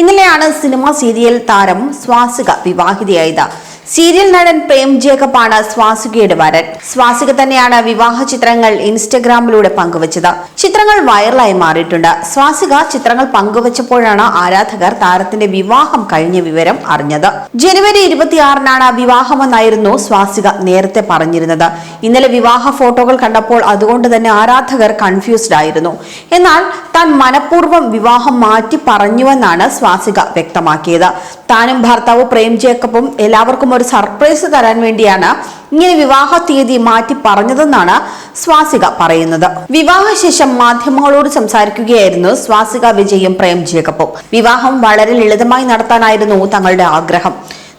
ഇന്നലെയാണ് cinema serial താരം Swasika വിവാഹിതയായത്. Serial നടൻ പ്രേം ജേക്കബാണ് സ്വാസികയുടെ വരൻ. സ്വാസിക തന്നെയാണ് വിവാഹ ചിത്രങ്ങൾ ഇൻസ്റ്റഗ്രാമിലൂടെ പങ്കുവച്ചത്. ചിത്രങ്ങൾ വൈറലായി മാറിയിട്ടുണ്ട്. സ്വാസിക ചിത്രങ്ങൾ പങ്കുവച്ചപ്പോഴാണ് ആരാധകർ താരത്തിന്റെ വിവാഹം കഴിഞ്ഞ വിവരം അറിഞ്ഞത്. ജനുവരി ഇരുപത്തിയാറിനാണ് വിവാഹമെന്നായിരുന്നു സ്വാസിക നേരത്തെ പറഞ്ഞിരുന്നത്. ഇന്നലെ വിവാഹ ഫോട്ടോകൾ കണ്ടപ്പോൾ അതുകൊണ്ട് തന്നെ ആരാധകർ കൺഫ്യൂസ്ഡ് ആയിരുന്നു. എന്നാൽ താൻ മനഃപൂർവം വിവാഹം മാറ്റി പറഞ്ഞുവെന്നാണ് സ്വാസിക വ്യക്തമാക്കിയത്. താനും ഭർത്താവ് പ്രേം ജേക്കബും എല്ലാവർക്കും ഒരു സർപ്രൈസ് തരാൻ വേണ്ടിയാണ് ഇങ്ങനെ വിവാഹ തീയതി മാറ്റി പറഞ്ഞതെന്നാണ് സ്വാസിക പറയുന്നത്. വിവാഹശേഷം മാധ്യമങ്ങളോട് സംസാരിക്കുകയായിരുന്നു സ്വാസിക വിജയും പ്രേം ജേക്കബും. വിവാഹം വളരെ ലളിതമായി നടത്താനായിരുന്നു തങ്ങളുടെ ആഗ്രഹം.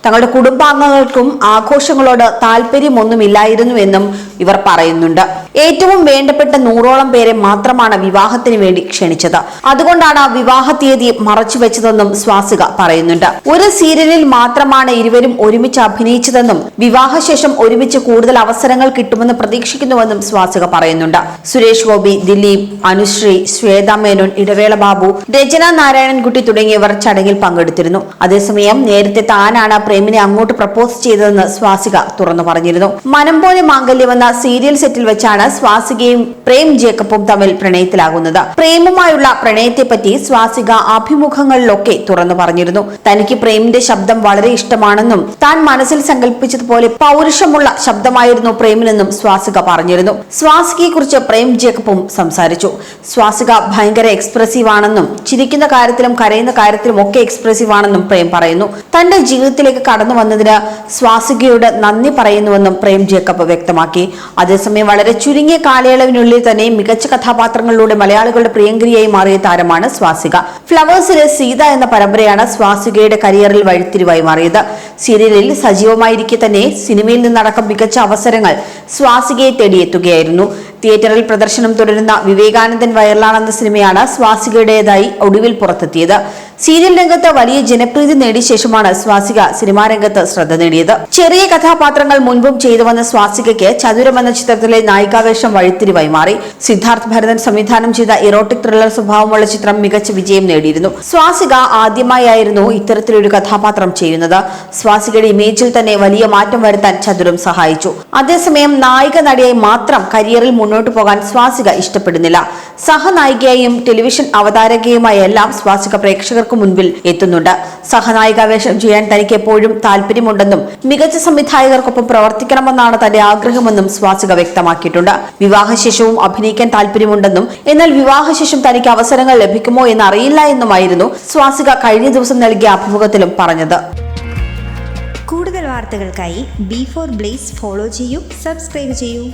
തങ്ങളുടെ കുടുംബാംഗങ്ങൾക്കും ആഘോഷങ്ങളോട് താല്പര്യമൊന്നുമില്ലായിരുന്നു എന്നും ഇവർ പറയുന്നുണ്ട്. ഏറ്റവും വേണ്ടപ്പെട്ട നൂറോളം പേരെ മാത്രമാണ് വിവാഹത്തിന് വേണ്ടി ക്ഷണിച്ചത്. അതുകൊണ്ടാണ് വിവാഹ തീയതി മറച്ചുവെച്ചതെന്നും സ്വാസിക പറയുന്നുണ്ട്. ഒരു സീരിയലിൽ മാത്രമാണ് ഇരുവരും ഒരുമിച്ച് അഭിനയിച്ചതെന്നും വിവാഹശേഷം ഒരുമിച്ച് കൂടുതൽ അവസരങ്ങൾ കിട്ടുമെന്ന് പ്രതീക്ഷിക്കുന്നുവെന്നും സ്വാസിക പറയുന്നുണ്ട്. സുരേഷ് ഗോപി ദിലീപ് അനുശ്രീ ശ്വേത മേനോൻ ഇടവേള ബാബു രചന നാരായണൻകുട്ടി തുടങ്ങിയവർ ചടങ്ങിൽ പങ്കെടുത്തിരുന്നു. അതേസമയം നേരത്തെ താനാണ് പ്രേമിനെ അങ്ങോട്ട് പ്രപ്പോസ് ചെയ്തതെന്ന് സ്വാസിക തുറന്നു പറഞ്ഞിരുന്നു. മനം പോലെ മാംഗല്യമെന്ന സീരിയൽ സെറ്റിൽ വെച്ചാണ് സ്വാസികയും പ്രേം ജേക്കബും തമ്മിൽ പ്രണയത്തിലാകുന്നത്. പ്രേമുമായുള്ള പ്രണയത്തെപ്പറ്റി സ്വാസിക അഭിമുഖങ്ങളിലൊക്കെ തുറന്നു പറഞ്ഞിരുന്നു. തനിക്ക് പ്രേമിന്റെ ശബ്ദം വളരെ ഇഷ്ടമാണെന്നും താൻ മനസ്സിൽ സങ്കല്പിച്ചതുപോലെ പൗരുഷമുള്ള ശബ്ദമായിരുന്നു പ്രേമിനെന്നും സ്വാസിക പറഞ്ഞിരുന്നു. സ്വാസികയെ കുറിച്ച് പ്രേം ജേക്കബും സംസാരിച്ചു. സ്വാസിക ഭയങ്കര എക്സ്പ്രസീവ് ആണെന്നും ചിരിക്കുന്ന കാര്യത്തിലും കരയുന്ന കാര്യത്തിലും ഒക്കെ എക്സ്പ്രസീവ് ആണെന്നും പ്രേം പറയുന്നു. തന്റെ ജീവിതത്തിലേക്ക് കടന്നു വന്നതിന് സ്വാസികയോട് നന്ദി പറയുന്നുവെന്നും പ്രേം ജേക്കബ് വ്യക്തമാക്കി. അതേസമയം വളരെ ചുരുങ്ങിയ കാലയളവിനുള്ളിൽ തന്നെ മികച്ച കഥാപാത്രങ്ങളിലൂടെ മലയാളികളുടെ പ്രിയങ്കരിയായി മാറിയ താരമാണ് സ്വാസിക. ഫ്ലവേഴ്സിലെ സീത എന്ന പരമ്പരയാണ് സ്വാസികയുടെ കരിയറിൽ വഴിത്തിരിവായി മാറിയത്. സീരിയലിൽ സജീവമായിരിക്കെ തന്നെ സിനിമയിൽ നിന്നടക്കം മികച്ച അവസരങ്ങൾ സ്വാസികയെ തേടിയെത്തുകയായിരുന്നു. തിയേറ്ററിൽ പ്രദർശനം തുടരുന്ന വിവേകാനന്ദൻ വയറലാണെന്ന സിനിമയാണ് സ്വാസികയുടേതായി ഒടുവിൽ പുറത്തെത്തിയത്. സീരിയൽ രംഗത്ത് വലിയ ജനപ്രീതി നേടിയ ശേഷമാണ് സ്വാസിക സിനിമാ രംഗത്ത് ശ്രദ്ധ നേടിയത്. ചെറിയ കഥാപാത്രങ്ങൾ മുൻപും ചെയ്തു വന്ന സ്വാസികയ്ക്ക് ചതുരം എന്ന ചിത്രത്തിലെ നായികാവേഷം വഴിത്തിരിവായി മാറി. സിദ്ധാർത്ഥ് ഭരതൻ സംവിധാനം ചെയ്ത ഇറോട്ടിക് ത്രില്ലർ സ്വഭാവമുള്ള ചിത്രം മികച്ച വിജയം നേടിയിരുന്നു. സ്വാസിക ആദ്യമായായിരുന്നു ഇത്തരത്തിലൊരു കഥാപാത്രം ചെയ്യുന്നത്. സ്വാസികയുടെ ഇമേജിൽ തന്നെ വലിയ മാറ്റം വരുത്താൻ ചതുരം സഹായിച്ചു. അതേസമയം നായിക നടിയായി മാത്രം കരിയറിൽ മുന്നോട്ടു പോകാൻ സ്വാസിക ഇഷ്ടപ്പെടുന്നില്ല. സഹനായികയായും ടെലിവിഷൻ അവതാരകയുമായ എല്ലാം സ്വാസിക പ്രേക്ഷകർക്ക് മുൻപിൽ എത്തുന്നുണ്ട്. സഹനായിക വേഷം ചെയ്യാൻ തനിക്ക് എപ്പോഴും താല്പര്യമുണ്ടെന്നും മികച്ച സംവിധായകർക്കൊപ്പം പ്രവർത്തിക്കണമെന്നാണ് തന്റെ ആഗ്രഹമെന്നും സ്വാസിക വ്യക്തമാക്കിയിട്ടുണ്ട്. വിവാഹശേഷവും അഭിനയിക്കാൻ താല്പര്യമുണ്ടെന്നും എന്നാൽ വിവാഹശേഷം തനിക്ക് അവസരങ്ങൾ ലഭിക്കുമോ എന്ന് അറിയില്ല എന്നുമായിരുന്നു സ്വാസിക കഴിഞ്ഞ ദിവസം നൽകിയ അഭിമുഖത്തിലും പറഞ്ഞത്. കൂടുതൽ വാർത്തകൾക്കായി ബി ഫോർ ബ്ലേസ് ഫോളോ ചെയ്യൂ സബ്സ്ക്രൈബ് ചെയ്യൂ.